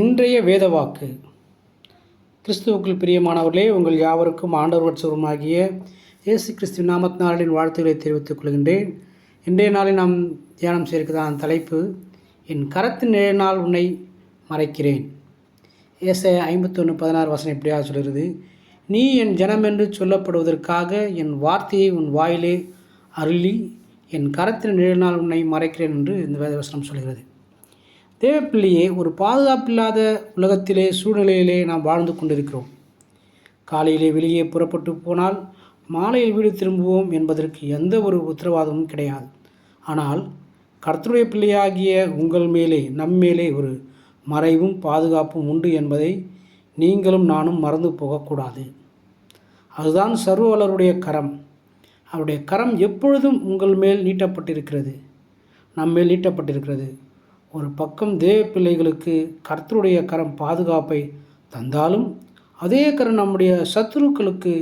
இன்றைய வேதவாக்கு கிறிஸ்துவுக்குள் பிரியமானவர்களே உங்கள் யாவருக்கும் ஆண்டவர் சுவரமாகிய இயேசு கிறிஸ்துவ நாமத்தினாளின் வாழ்த்துக்களை தெரிவித்துக் கொள்கின்றேன். இன்றைய நாளில் நாம் தியானம் செய்திருக்கிறதான தலைப்பு என் கரத்தின் நிழலினால் உன்னை மறைக்கிறேன். ஏச ஐம்பத்தொன்று பதினாறு வசனம் இப்படியாக சொல்கிறது நீ என் ஜனம் என்று சொல்லப்படுவதற்காக என் வார்த்தையை உன் வாயிலே அருளி என் கரத்தின் நிழலினால் உன்னை மறைக்கிறேன் என்று இந்த வேத வசனம் சொல்கிறது. தேவைப்பிள்ளையே ஒரு பாதுகாப்பில்லாத உலகத்திலே சூழ்நிலையிலே நாம் வாழ்ந்து கொண்டிருக்கிறோம். காலையிலே வெளியே புறப்பட்டு போனால் மாலையில் வீடு திரும்புவோம் என்பதற்கு எந்த ஒரு உத்தரவாதமும் கிடையாது. ஆனால் கர்த்தருடைய பிள்ளையாகிய உங்கள் மேலே நம்மேலே ஒரு மறைவும் பாதுகாப்பும் உண்டு என்பதை நீங்களும் நானும் மறந்து போகக்கூடாது. அதுதான் சர்வவலருடைய கரம். அவருடைய கரம் எப்பொழுதும் உங்கள் மேல் நீட்டப்பட்டிருக்கிறது. நம்மேல் நீட்டப்பட்டிருக்கிறது. ஒரு பக்கம் தேவ பிள்ளைகளுக்கு கர்த்தருடைய கரம் பாதுகாப்பை தந்தாலும் அதே கரம் நம்முடைய சத்துருக்களுக்கு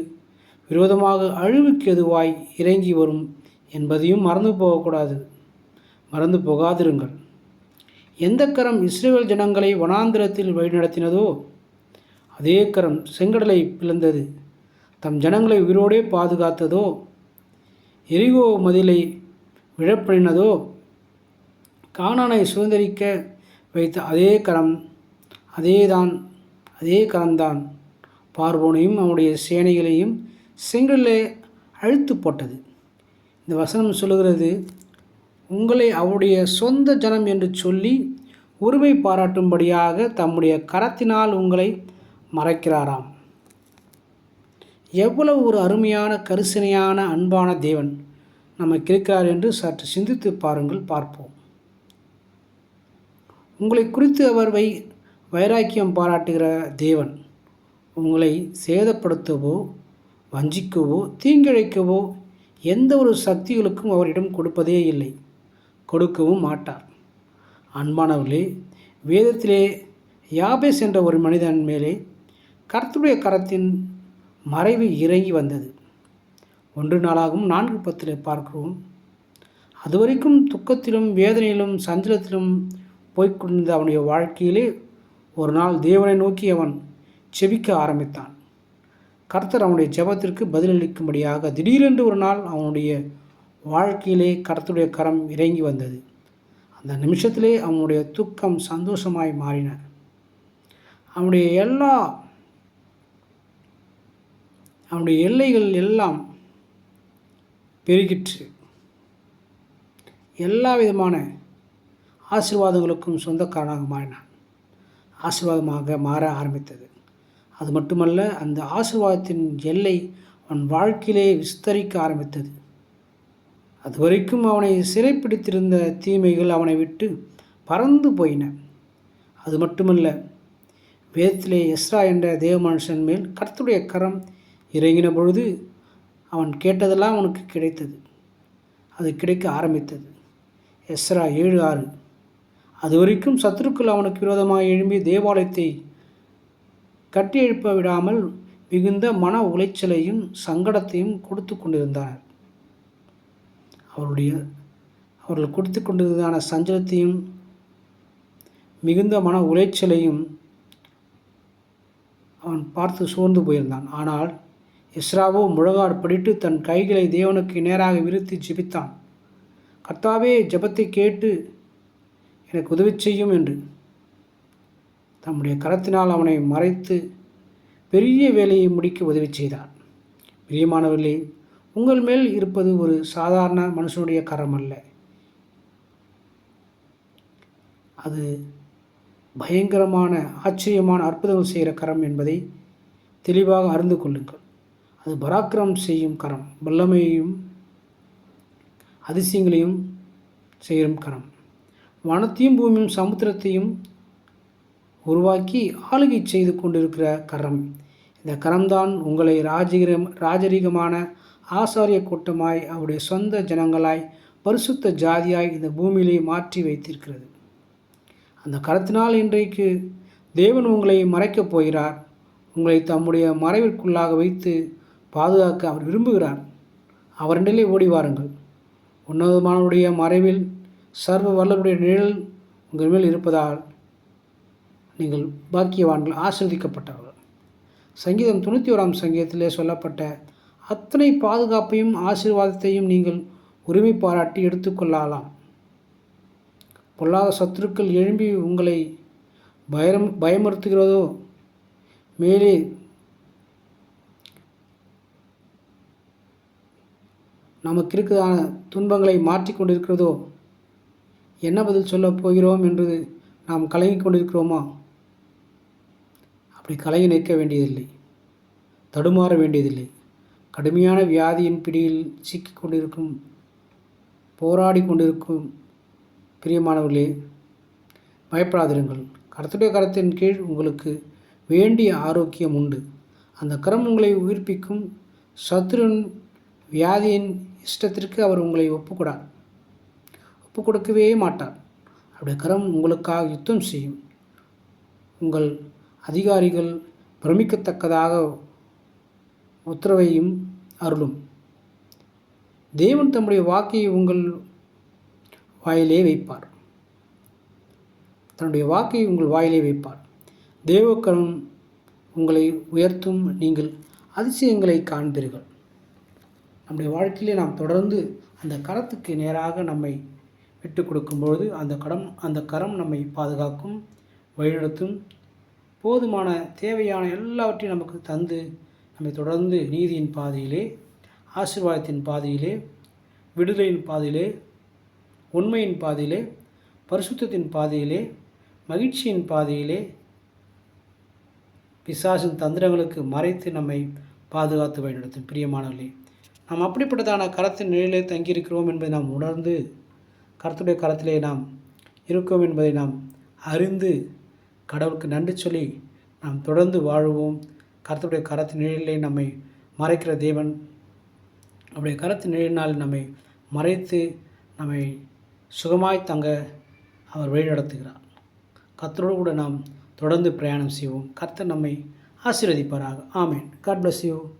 விரோதமாக அழிவுக்கு எதுவாய் இறங்கி வரும் என்பதையும் மறந்து போகக்கூடாது. மறந்து போகாதிருங்கள். எந்த கரம் இஸ்ரேல் ஜனங்களை வனாந்திரத்தில் வழிநடத்தினதோ அதே கரம் செங்கடலை பிளந்தது. தம் ஜனங்களை உயிரோடே பாதுகாத்ததோ எரிகோ மதிலை விழப்பணினதோ கானானை சுதந்திரிக்க வைத்த அதே கரம் அதேதான் அதே கரம்தான். பார்வோனையும் அவனுடைய சேனைகளையும் செங்கலிலே அழுத்து போட்டது. இந்த வசனம் சொல்லுகிறது உங்களை அவருடைய சொந்த ஜனம் என்று சொல்லி உரிமை பாராட்டும்படியாக தம்முடைய கரத்தினால் உங்களை மறைக்கிறாராம். எவ்வளவு ஒரு அருமையான கரிசனையான அன்பான தேவன் நமக்கு இருக்கிறார் என்று சற்று சிந்தித்து பாருங்கள் பார்ப்போம். உங்களை குறித்து அவர் வை வைராக்கியம் பாராட்டுகிற தேவன் உங்களை சேதப்படுத்தவோ வஞ்சிக்கவோ தீங்கிழைக்கவோ எந்த ஒரு சக்திகளுக்கும் அவரிடம் கொடுப்பதே இல்லை. கொடுக்கவும் மாட்டார். அன்பானவர்களே வேதத்திலே யாபேஸ் என்ற ஒரு மனிதன் மேலே கருத்துடைய கரத்தின் மறைவு இறங்கி வந்தது. ஒன்று நாளாகவும் நான்கு பத்தில் பார்க்கிறோம். அதுவரைக்கும் துக்கத்திலும் வேதனையிலும் சஞ்சலத்திலும் போய்க்கொண்டிருந்த அவனுடைய வாழ்க்கையிலே ஒரு நாள் தேவனை நோக்கி அவன் செபிக்க ஆரம்பித்தான். கர்த்தர் அவனுடைய ஜெபத்திற்கு பதிலளிக்கும்படியாக திடீரென்று ஒரு நாள் அவனுடைய வாழ்க்கையிலே கர்த்தருடைய கரம் இறங்கி வந்தது. அந்த நிமிஷத்திலே அவனுடைய துக்கம் சந்தோஷமாய் மாறின. அவனுடைய எல்லா அவனுடைய எல்லைகள் எல்லாம் பெருகிற்று. எல்லா விதமான ஆசீர்வாதங்களுக்கும் சொந்தக்காரனாக மாறினான். ஆசீர்வாதமாக மாற ஆரம்பித்தது. அது மட்டுமல்ல அந்த ஆசீர்வாதத்தின் எல்லை அவன் வாழ்க்கையிலே விஸ்தரிக்க ஆரம்பித்தது. அதுவரைக்கும் அவனை சிறைப்பிடித்திருந்த தீமைகள் அவனை விட்டு பறந்து போயின. அது மட்டுமல்ல வேதத்திலே எஸ்ரா என்ற தேவ மனுஷன் மேல் கர்த்துடைய கரம் இறங்கின பொழுது அவன் கேட்டதெல்லாம் அவனுக்கு கிடைத்தது. அது கிடைக்க ஆரம்பித்தது. எஸ்ரா ஏழு ஆறு. அது வரைக்கும் சத்துருக்கள் அவனுக்கு விரோதமாக எழும்பி தேவாலயத்தை கட்டி எழுப்ப விடாமல் மிகுந்த மன உளைச்சலையும் சங்கடத்தையும் கொடுத்து கொண்டிருந்தனர் அவருடைய அவர்கள் கொடுத்து கொண்டிருந்ததான சஞ்சலத்தையும் மிகுந்த மன உளைச்சலையும் அவன் பார்த்து சோர்ந்து போயிருந்தான். ஆனால் இஸ்ராவோ முழங்காடு படிட்டு தன் கைகளை தேவனுக்கு நேராக விரித்து ஜெபித்தான். கர்த்தாவே ஜபத்தை கேட்டு எனக்கு உதவி செய்யும் என்று. தம்முடைய கரத்தினால் அவனை மறைத்து பெரிய வேலையை முடிக்க உதவி செய்தார். பிரியமானவர்களே உங்கள் மேல் இருப்பது ஒரு சாதாரண மனுஷனுடைய கரம் அல்ல. அது பயங்கரமான ஆச்சரியமான அற்புதங்கள் செய்கிற கரம் என்பதை தெளிவாக அறிந்து கொள்ளுங்கள். அது பராக்கிரம் செய்யும் கரம் வல்லமையையும் அதிசயங்களையும் செய்யும் கரம். வனத்தையும் பூமியும் சமுத்திரத்தையும் உருவாக்கி ஆளுகை செய்து கொண்டிருக்கிற கரம். இந்த கரம்தான் உங்களை ராஜகிரம் ராஜரீகமான ஆசாரிய கூட்டமாய் அவருடைய சொந்த ஜனங்களாய் பரிசுத்த ஜாதியாய் இந்த பூமியிலே மாற்றி வைத்திருக்கிறது. அந்த கரத்தினால் இன்றைக்கு தேவன் உங்களை மறைக்கப் போகிறார். உங்களை தம்முடைய மறைவிற்குள்ளாக வைத்து பாதுகாக்க அவர் விரும்புகிறார். அவரிடலே ஓடி வாருங்கள். உன்னதமானவருடைய மறைவில் சர்வ வல்லருடைய நிழல் உங்கள் மேல் இருப்பதால் நீங்கள் பாக்கியவான்கள் ஆசிர்வதிக்கப்பட்டவர்கள். சங்கீதம் தொண்ணூற்றி ஓராம் சங்கீதத்திலே சொல்லப்பட்ட அத்தனை பாதுகாப்பையும் ஆசீர்வாதத்தையும் நீங்கள் உரிமை பாராட்டி எடுத்துக்கொள்ளலாம் பொல்லாத சத்துருக்கள் எழும்பி உங்களை பயம் பயமுறுத்துகிறதோ? மேலே நமக்கு இருக்கிறதான துன்பங்களை மாற்றிக்கொண்டிருக்கிறதோ என்ன பதில் சொல்லப் போகிறோம் என்று நாம் கலங்கி கொண்டிருக்கிறோமா? அப்படி கலங்கி நிற்க வேண்டியதில்லை. தடுமாற வேண்டியதில்லை. கடுமையான வியாதியின் பிடியில் சிக்கி கொண்டிருக்கும் போராடி கொண்டிருக்கும் பிரியமானவர்களே பயப்படாதிருங்கள். கருத்துடைய கரத்தின் கீழ் உங்களுக்கு வேண்டிய ஆரோக்கியம் உண்டு. அந்த கரம் உங்களை உயிர்ப்பிக்கும். சத்ருன் வியாதியின் இஷ்டத்திற்கு அவர் உங்களை ஒப்புக்கூடார். ஒப்பு கொடுக்கவே மாட்டார். அப்படி கரம் உங்களுக்காக யுத்தம் செய்யும். உங்கள் அதிகாரிகள் பிரமிக்கத்தக்கதாக உத்தரவையும் அருளும். தேவன் தம்முடைய வாக்கை உங்கள் வாயிலே வைப்பார். தன்னுடைய வாக்கை உங்கள் வாயிலே வைப்பார். தேவக்கரம் உங்களை உயர்த்தும் நீங்கள் அதிசயங்களை காண்பீர்கள். நம்முடைய வாழ்க்கையிலே நாம் தொடர்ந்து அந்த கரத்துக்கு நேராக நம்மை விட்டு கொடுக்கும்பொழுது அந்த கடம் அந்த கரம் நம்மை பாதுகாக்கும் வழிநடத்தும். போதுமான தேவையான எல்லாவற்றையும் நமக்கு தந்து நம்மை தொடர்ந்து நீதியின் பாதையிலே ஆசீர்வாதத்தின் பாதையிலே விடுதலையின் பாதையிலே உண்மையின் பாதையிலே பரிசுத்தத்தின் பாதையிலே மகிழ்ச்சியின் பாதையிலே பிசாசின் தந்திரங்களுக்கு மறைத்து நம்மை பாதுகாத்து வழிநடத்தும். பிரியமானவர்களே நாம் அப்படிப்பட்டதான கரத்தின் நிலையிலே தங்கியிருக்கிறோம் என்பதை நாம் உணர்ந்து கருத்துடைய கரத்திலே நாம் இருக்கோம் என்பதை நாம் அறிந்து கடவுளுக்கு நன்றி சொல்லி நாம் தொடர்ந்து வாழுவோம். கருத்துடைய கரத்தின் நிழலிலே நம்மை மறைக்கிற தேவன். அவருடைய கரத்தின் நிழலினால் நம்மை மறைத்து நம்மை சுகமாய் தங்க அவர் வழிநடத்துகிறார் கர்த்தரோடு கூட நாம் தொடர்ந்து பிரயாணம் செய்வோம். கர்த்தர் நம்மை ஆசீர்வதிப்பாராக. ஆமேன். God bless you